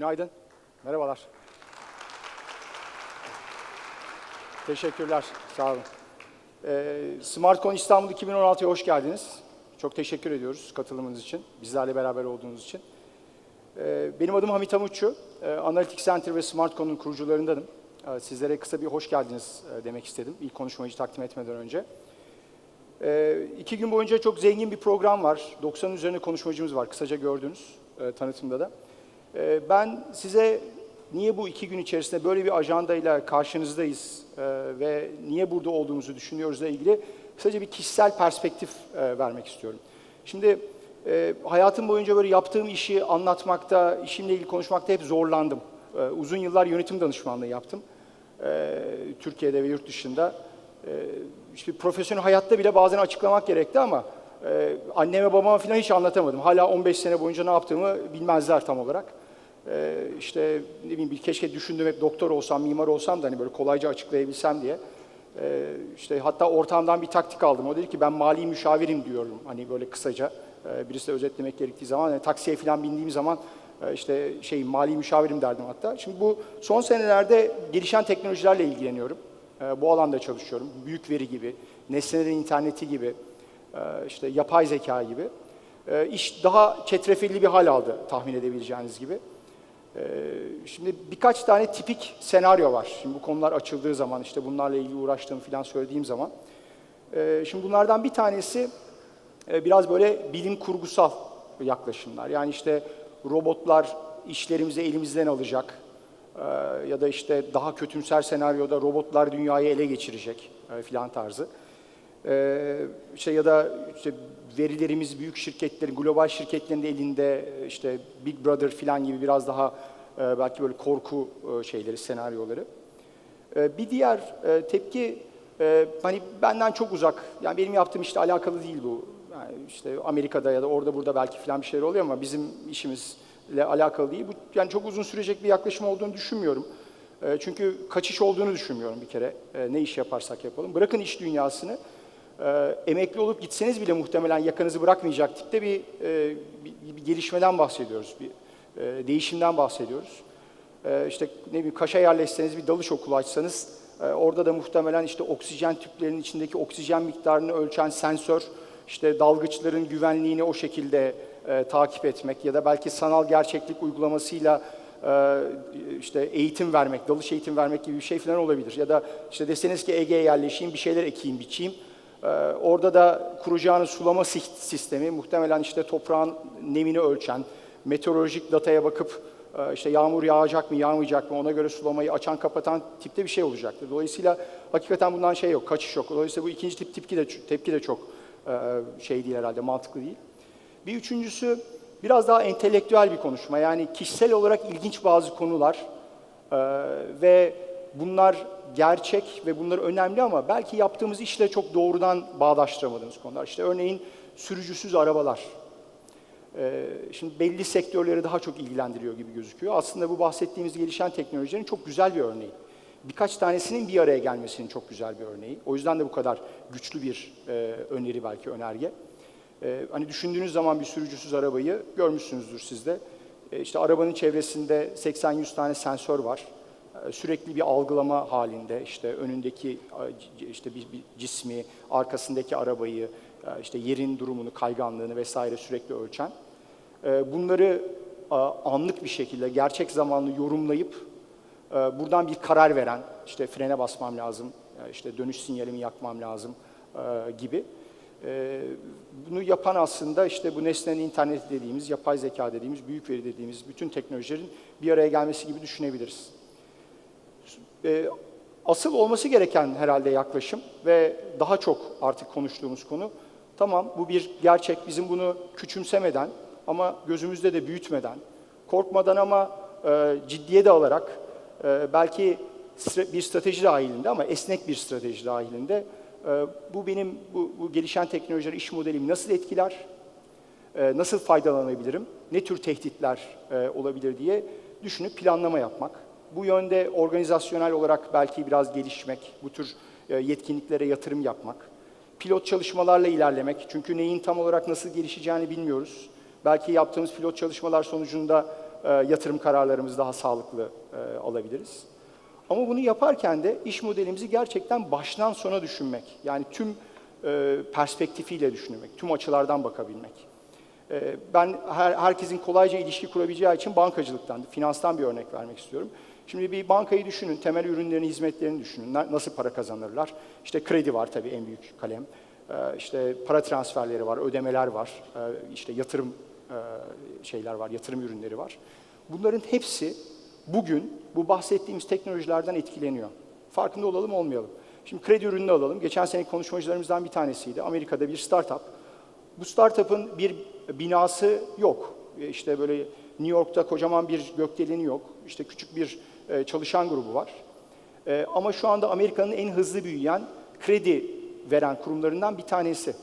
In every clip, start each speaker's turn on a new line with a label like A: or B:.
A: Günaydın. Merhabalar. Teşekkürler. Sağ olun. Ee, SmartCon İstanbul 2016'ya hoş geldiniz. Çok teşekkür ediyoruz katılımınız için, bizlerle beraber olduğunuz için. Ee, benim adım Hamit Hamutçu. Ee, Analytics Center ve SmartCon'un kurucularındanım. Ee, sizlere kısa bir hoş geldiniz e, demek istedim ilk konuşmacıyı takdim etmeden önce. Ee, iki gün boyunca çok zengin bir program var. 90'ın üzerinde konuşmacımız var. Kısaca gördünüz e, tanıtımda da. Ee, ben size niye bu iki gün içerisinde böyle bir ajandayla karşınızdayız e, ve niye burada olduğumuzu düşünüyoruzla ilgili kısaca bir kişisel perspektif e, vermek istiyorum. Şimdi e, hayatım boyunca böyle yaptığım işi anlatmakta, işimle ilgili konuşmakta hep zorlandım. Uzun yıllar yönetim danışmanlığı yaptım. Türkiye'de ve yurt dışında. E, işte profesyonel hayatta bile bazen açıklamak gerekti ama anneme babama falan hiç anlatamadım. Hala 15 sene boyunca ne yaptığımı bilmezler tam olarak. E, işte ne bileyim bir keşke düşündüm hep doktor olsam, mimar olsam da hani böyle kolayca açıklayabilsem diye. E, işte hatta ortamdan bir taktik aldım. O dedi ki ben mali müşavirim diyorum hani böyle kısaca. E, birisi de özetlemek gerektiği zaman yani taksiye falan bindiğim zaman e, işte şey mali müşavirim derdim hatta. Şimdi bu son senelerde gelişen teknolojilerle ilgileniyorum. E, bu alanda çalışıyorum. Büyük veri gibi, nesnelerin interneti gibi, e, işte yapay zeka gibi. E, iş daha çetrefilli bir hal aldı tahmin edebileceğiniz gibi. E, Şimdi birkaç tane tipik senaryo var. Şimdi bu konular açıldığı zaman, işte bunlarla ilgili uğraştığımı falan söylediğim zaman. E, Şimdi bunlardan bir tanesi e, biraz böyle bilim kurgusal yaklaşımlar. Yani işte robotlar işlerimizi elimizden alacak e, ya da işte daha kötümser senaryoda robotlar dünyayı ele geçirecek e, filan tarzı. E, şey ya da işte verilerimiz büyük şirketlerin, global şirketlerin de elinde işte Big Brother filan gibi biraz daha e, belki böyle korku e, şeyleri, senaryoları. E, Bir diğer e, tepki e, hani benden çok uzak. Yani benim yaptığım işte alakalı değil bu. Yani işte Amerika'da ya da orada burada belki falan bir şeyler oluyor ama bizim işimizle alakalı değil. Bu yani çok uzun sürecek bir yaklaşım olduğunu düşünmüyorum. E, Çünkü kaçış olduğunu düşünmüyorum bir kere. E, Ne iş yaparsak yapalım. Bırakın iş dünyasını. E, Emekli olup gitseniz bile muhtemelen yakanızı bırakmayacak tipte bir, e, bir, bir gelişmeden bahsediyoruz. Bir e, değişimden bahsediyoruz. Ee, işte ne bileyim Kaş'a yerleşseniz bir dalış okulu açsanız e, orada da muhtemelen işte oksijen tüplerinin içindeki oksijen miktarını ölçen sensör, işte dalgıçların güvenliğini o şekilde e, takip etmek ya da belki sanal gerçeklik uygulamasıyla e, işte eğitim vermek, dalış eğitim vermek gibi bir şey falan olabilir. Ya da işte deseniz ki Ege'ye yerleşeyim, bir şeyler ekeyim, biçeyim. Ee, Orada da kuracağınız sulama si- sistemi muhtemelen işte toprağın nemini ölçen, meteorolojik dataya bakıp e, işte yağmur yağacak mı, yağmayacak mı ona göre sulamayı açan, kapatan tipte bir şey olacaktır. Dolayısıyla hakikaten bundan şey yok, kaçış yok. Dolayısıyla bu ikinci tip tepki de, tepki de çok e, şey değil herhalde, mantıklı değil. Bir üçüncüsü biraz daha entelektüel bir konuşma. Yani kişisel olarak ilginç bazı konular e, ve bunlar gerçek ve bunlar önemli ama belki yaptığımız işle çok doğrudan bağdaştıramadığımız konular. İşte örneğin sürücüsüz arabalar. Ee, Şimdi belli sektörleri daha çok ilgilendiriyor gibi gözüküyor. Aslında bu bahsettiğimiz gelişen teknolojilerin çok güzel bir örneği. Birkaç tanesinin bir araya gelmesinin çok güzel bir örneği. O yüzden de bu kadar güçlü bir e, öneri belki önerge. E, hani düşündüğünüz zaman bir sürücüsüz arabayı görmüşsünüzdür siz de. E, işte arabanın çevresinde 80-100 tane sensör var. Sürekli bir algılama halinde işte önündeki işte bir, cismi, arkasındaki arabayı, e, işte yerin durumunu, kayganlığını vesaire sürekli ölçen. E, Bunları anlık bir şekilde gerçek zamanlı yorumlayıp e, buradan bir karar veren, işte frene basmam lazım, işte dönüş sinyalimi yakmam lazım gibi. Bunu yapan aslında işte bu nesnenin interneti dediğimiz, yapay zeka dediğimiz, büyük veri dediğimiz bütün teknolojilerin bir araya gelmesi gibi düşünebiliriz. E, Asıl olması gereken herhalde yaklaşım ve daha çok artık konuştuğumuz konu, tamam bu bir gerçek, bizim bunu küçümsemeden ama gözümüzde de büyütmeden, korkmadan ama e, ciddiye de alarak, e, belki bir strateji dahilinde ama esnek bir strateji dahilinde, e, bu benim, bu, bu gelişen teknolojiler iş modelimi nasıl etkiler, e, nasıl faydalanabilirim, ne tür tehditler e, olabilir diye düşünüp planlama yapmak. Bu yönde organizasyonel olarak belki biraz gelişmek, bu tür e, yetkinliklere yatırım yapmak, pilot çalışmalarla ilerlemek. Çünkü neyin tam olarak nasıl gelişeceğini bilmiyoruz. Belki yaptığımız pilot çalışmalar sonucunda e, yatırım kararlarımızı daha sağlıklı e, alabiliriz. Ama bunu yaparken de iş modelimizi gerçekten baştan sona düşünmek. Yani tüm perspektifiyle düşünmek, tüm açılardan bakabilmek. Ben her, herkesin kolayca ilişki kurabileceği için bankacılıktan, finanstan bir örnek vermek istiyorum. Şimdi bir bankayı düşünün, temel ürünlerini, hizmetlerini düşünün. Na- Nasıl para kazanırlar? İşte kredi var tabii en büyük kalem. E, işte para transferleri var, ödemeler var, e, işte yatırım e, şeyler var, yatırım ürünleri var. Bunların hepsi bugün bu bahsettiğimiz teknolojilerden etkileniyor. Farkında olalım olmayalım. Şimdi kredi ürününü alalım. Geçen sene konuşmacılarımızdan bir tanesiydi. Amerika'da bir startup. Bu startup'ın bir binası yok. E, İşte böyle New York'ta kocaman bir gökdeleni yok. İşte küçük bir e, çalışan grubu var. E, Ama şu anda Amerika'nın en hızlı büyüyen kredi veren kurumlarından bir tanesi.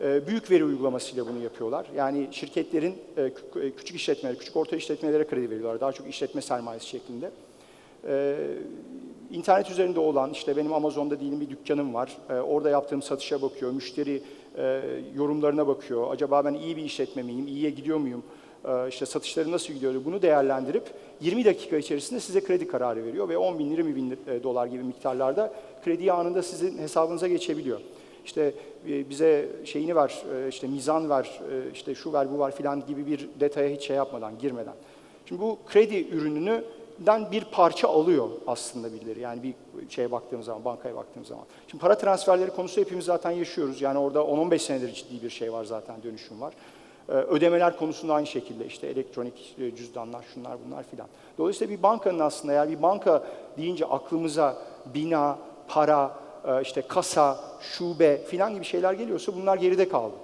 A: E, Büyük veri uygulamasıyla bunu yapıyorlar. Yani şirketlerin kü- küçük işletmelere, küçük orta işletmelere kredi veriyorlar. Daha çok işletme sermayesi şeklinde. E, İnternet üzerinde olan, işte benim Amazon'da diyelim bir dükkanım var. Orada yaptığım satışa bakıyor, müşteri yorumlarına bakıyor. Acaba ben iyi bir işletme miyim, iyiye gidiyor muyum? E, İşte satışları nasıl gidiyor? Bunu değerlendirip 20 dakika içerisinde size kredi kararı veriyor ve 10 bin, 20 bin e, dolar gibi miktarlarda krediyi anında sizin hesabınıza geçebiliyor. İşte e, bize şeyini ver, işte mizan ver, işte şu ver, bu var filan gibi bir detaya hiç şey yapmadan, girmeden. Şimdi bu kredi ürününden bir parça alıyor aslında birileri. Yani bir şeye baktığımız zaman, bankaya baktığımız zaman. Şimdi para transferleri konusu hepimiz zaten yaşıyoruz. Yani orada 10-15 senedir ciddi bir şey var zaten, dönüşüm var. Ee, Ödemeler konusunda aynı şekilde işte elektronik e, cüzdanlar, şunlar bunlar filan. Dolayısıyla bir bankanın aslında eğer bir banka deyince aklımıza bina, para, e, işte kasa, şube filan gibi şeyler geliyorsa bunlar geride kaldı.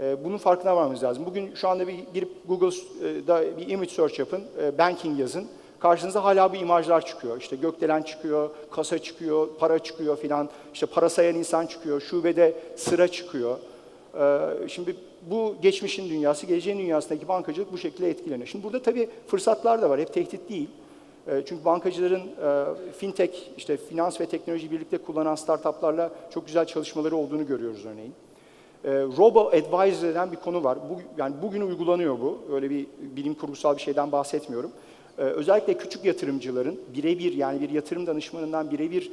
A: E, Bunun farkına varmamız lazım. Bugün şu anda bir girip Google'da bir image search yapın, banking yazın. Karşınıza hala bu imajlar çıkıyor. İşte gökdelen çıkıyor, kasa çıkıyor, para çıkıyor filan. İşte para sayan insan çıkıyor, şubede sıra çıkıyor. Şimdi bu geçmişin dünyası, geleceğin dünyasındaki bankacılık bu şekilde etkileniyor. Şimdi burada tabii fırsatlar da var, hep tehdit değil. Ee, Çünkü bankacıların e, fintech, işte finans ve teknoloji birlikte kullanan startuplarla çok güzel çalışmaları olduğunu görüyoruz örneğin. E, Robo Advisor denen bir konu var. Bu, yani bugün uygulanıyor bu. Öyle bir bilim kurgusal bir şeyden bahsetmiyorum. E, özellikle küçük yatırımcıların birebir yani bir yatırım danışmanından birebir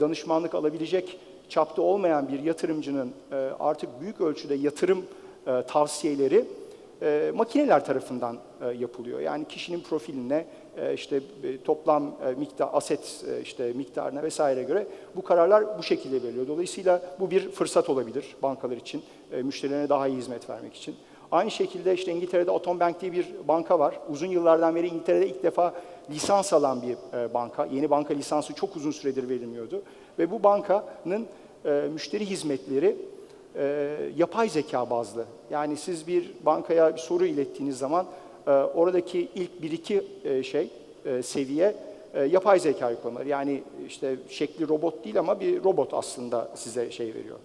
A: danışmanlık alabilecek çapta olmayan bir yatırımcının e, artık büyük ölçüde yatırım e, tavsiyeleri e, makineler tarafından e, yapılıyor. Yani kişinin profiline, e, işte e, toplam e, miktar, aset e, işte miktarına vesaire göre bu kararlar bu şekilde veriliyor. Dolayısıyla bu bir fırsat olabilir bankalar için, e, müşterilerine daha iyi hizmet vermek için. Aynı şekilde işte İngiltere'de Atom Bank diye bir banka var. Uzun yıllardan beri İngiltere'de ilk defa lisans alan bir e, banka. Yeni banka lisansı çok uzun süredir verilmiyordu. Ve bu bankanın e, müşteri hizmetleri e, yapay zeka bazlı. Yani siz bir bankaya bir soru ilettiğiniz zaman e, oradaki ilk bir iki e, şey, e, seviye e, yapay zeka uygulamaları. Yani işte şekli robot değil ama bir robot aslında size şey veriyor,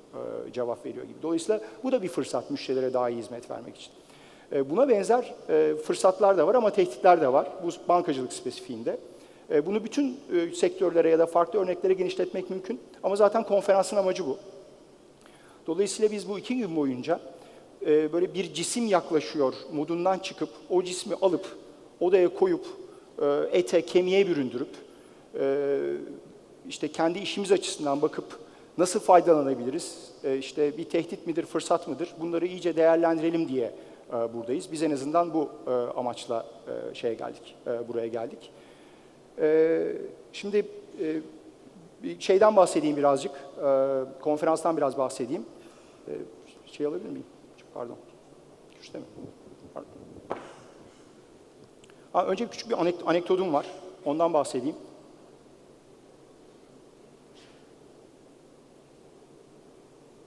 A: e, cevap veriyor gibi. Dolayısıyla bu da bir fırsat müşterilere daha iyi hizmet vermek için. E, Buna benzer fırsatlar da var ama tehditler de var. Bu bankacılık spesifiğinde. Bunu bütün sektörlere ya da farklı örneklere genişletmek mümkün. Ama zaten konferansın amacı bu. Dolayısıyla biz bu iki gün boyunca böyle bir cisim yaklaşıyor modundan çıkıp o cismi alıp odaya koyup ete, kemiğe büründürüp e, işte kendi işimiz açısından bakıp nasıl faydalanabiliriz? E, işte bir tehdit midir, fırsat mıdır? Bunları iyice değerlendirelim diye e, buradayız. Biz en azından bu e, amaçla e, şeye geldik, e, buraya geldik. E, şimdi e, şeyden bahsedeyim birazcık, e, konferanstan biraz bahsedeyim. E, şey alabilir miyim? Pardon. Şurada mi? Pardon. Önce küçük bir anek- anekdotum var. Ondan bahsedeyim.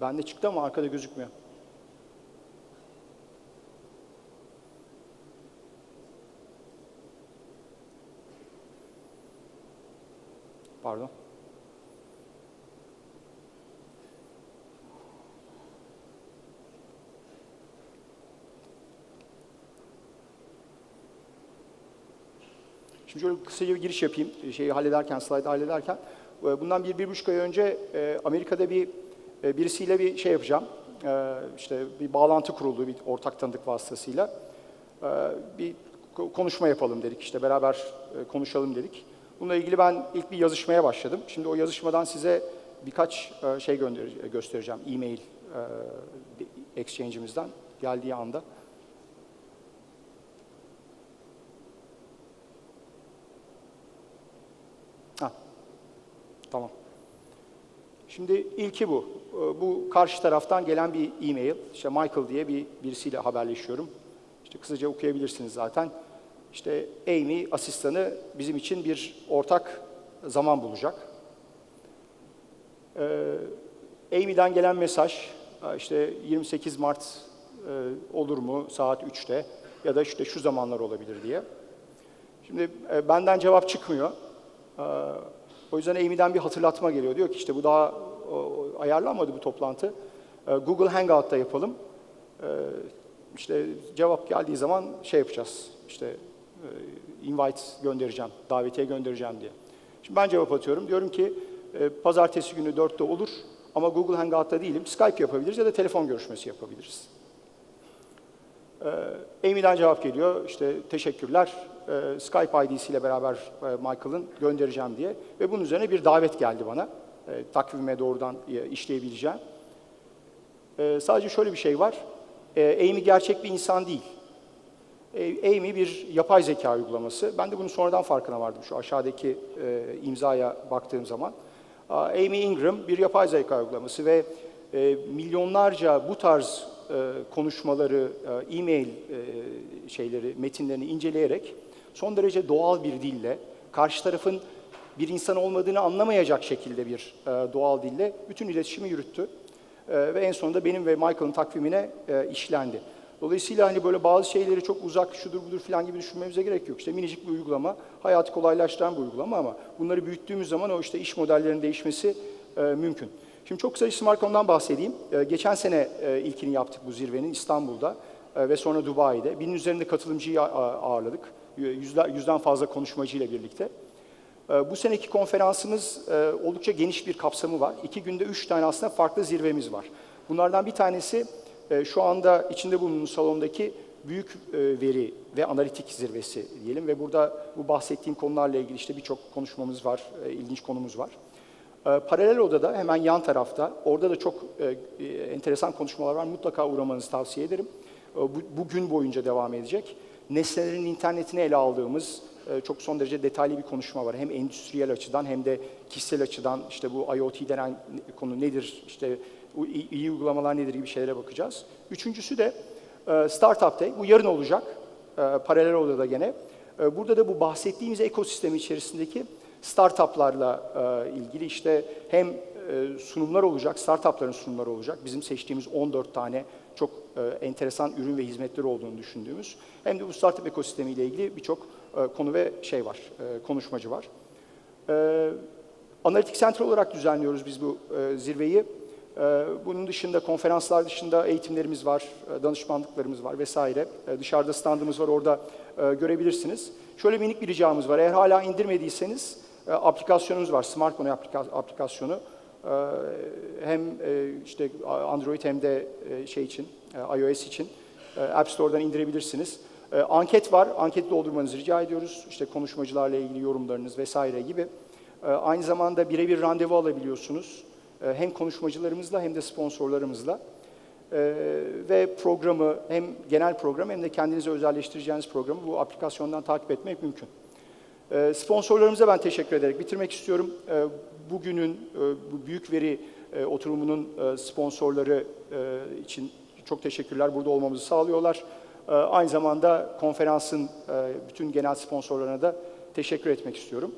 A: Bende çıktı ama arkada gözükmüyor. Pardon. Şimdi şöyle kısaca bir giriş yapayım, şeyi hallederken, slaydı hallederken. E, Bundan bir, bir buçuk ay önce e, Amerika'da bir e, birisiyle bir şey yapacağım. E, işte bir bağlantı kuruldu bir ortak tanıdık vasıtasıyla. E, Bir ko- konuşma yapalım dedik. İşte beraber e, konuşalım dedik. Bununla ilgili ben ilk bir yazışmaya başladım. Şimdi o yazışmadan size birkaç e, şey gönder- göstereceğim. E-mail e, exchange'imizden geldiği anda. Tamam. Şimdi ilki bu. Ee, Bu karşı taraftan gelen bir e-mail. İşte Michael diye bir birisiyle haberleşiyorum. İşte kısaca okuyabilirsiniz zaten. İşte Amy asistanı bizim için bir ortak zaman bulacak. Ee, Amy'den gelen mesaj işte 28 Mart e, olur mu saat 3'te ya da işte şu zamanlar olabilir diye. Şimdi e, benden cevap çıkmıyor. Ee, O yüzden Amy'den bir hatırlatma geliyor. Diyor ki işte bu daha o, ayarlanmadı bu toplantı. Ee, Google Hangout'ta yapalım. Ee, İşte cevap geldiği zaman şey yapacağız. İşte e, invite göndereceğim, davetiye göndereceğim diye. Şimdi ben cevap atıyorum. Diyorum ki e, pazartesi günü 4'te olur ama Google Hangout'ta değilim. Skype yapabiliriz ya da telefon görüşmesi yapabiliriz. Ee, Amy'den cevap geliyor. İşte teşekkürler. Ee, Skype ID'siyle beraber e, Michael'ın göndereceğim diye. Ve bunun üzerine bir davet geldi bana. E, takvime doğrudan e, işleyebileceğim. Ee, sadece şöyle bir şey var. Ee, Amy gerçek bir insan değil. Ee, Amy bir yapay zeka uygulaması. Ben de bunun sonradan farkına vardım şu aşağıdaki e, imzaya baktığım zaman. Aa, Amy Ingram bir yapay zeka uygulaması ve e, milyonlarca bu tarz e, konuşmaları, e, e-mail e, şeyleri, metinlerini inceleyerek son derece doğal bir dille, karşı tarafın bir insan olmadığını anlamayacak şekilde bir e, doğal dille bütün iletişimi yürüttü. E, ve en sonunda benim ve Michael'ın takvimine e, işlendi. Dolayısıyla hani böyle bazı şeyleri çok uzak, şudur budur falan gibi düşünmemize gerek yok. İşte minicik bir uygulama, hayatı kolaylaştıran bir uygulama ama bunları büyüttüğümüz zaman o işte iş modellerinin değişmesi e, mümkün. Şimdi çok kısaca Smartcone'dan bahsedeyim. E, geçen sene e, ilkini yaptık bu zirvenin İstanbul'da ve sonra Dubai'de. Binin üzerinde katılımcıyı ağırladık. Yüzden fazla konuşmacıyla birlikte. Ee, Bu seneki konferansımız e, oldukça geniş bir kapsamı var. İki günde üç tane aslında farklı zirvemiz var. Bunlardan bir tanesi e, şu anda içinde bulunduğumuz salondaki büyük e, veri ve analitik zirvesi diyelim ve burada bu bahsettiğim konularla ilgili işte birçok konuşmamız var, ilginç konumuz var. E, Paralel odada hemen yan tarafta, orada da çok enteresan konuşmalar var. Mutlaka uğramanızı tavsiye ederim. E, Bu, bu gün boyunca devam edecek. Nesnelerin internetini ele aldığımız e, çok son derece detaylı bir konuşma var. Hem endüstriyel açıdan hem de kişisel açıdan işte bu IoT denen konu nedir, işte iyi uygulamalar nedir gibi şeylere bakacağız. Üçüncüsü de e, Startup Day. Bu yarın olacak. Paralel odada gene. Burada da bu bahsettiğimiz ekosistem içerisindeki startuplarla ilgili işte hem sunumlar olacak, startupların sunumları olacak. Bizim seçtiğimiz 14 tane çok e, enteresan ürün ve hizmetleri olduğunu düşündüğümüz. Hem de bu startup ekosistemiyle ilgili birçok e, konu ve şey var, e, konuşmacı var. E, Analitik Center olarak düzenliyoruz biz bu e, zirveyi. E, bunun dışında konferanslar dışında eğitimlerimiz var, e, danışmanlıklarımız var vesaire. E, dışarıda standımız var, orada e, görebilirsiniz. Şöyle minik bir ricamız var. Eğer hala indirmediyseniz e, aplikasyonumuz var, Smartphone aplika- aplikasyonu. E, hem e, işte Android hem de e, şey için, e, iOS için App Store'dan indirebilirsiniz. Anket var, anketi doldurmanızı rica ediyoruz. İşte konuşmacılarla ilgili yorumlarınız vesaire gibi. Aynı zamanda birebir randevu alabiliyorsunuz. Hem konuşmacılarımızla hem de sponsorlarımızla. Ve programı hem genel program hem de kendinize özelleştireceğiniz programı bu aplikasyondan takip etmek mümkün. Sponsorlarımıza ben teşekkür ederek bitirmek istiyorum. Bugünün e, bu büyük veri e, oturumunun e, sponsorları için çok teşekkürler. Burada olmamızı sağlıyorlar. Aynı zamanda konferansın bütün genel sponsorlarına da teşekkür etmek istiyorum.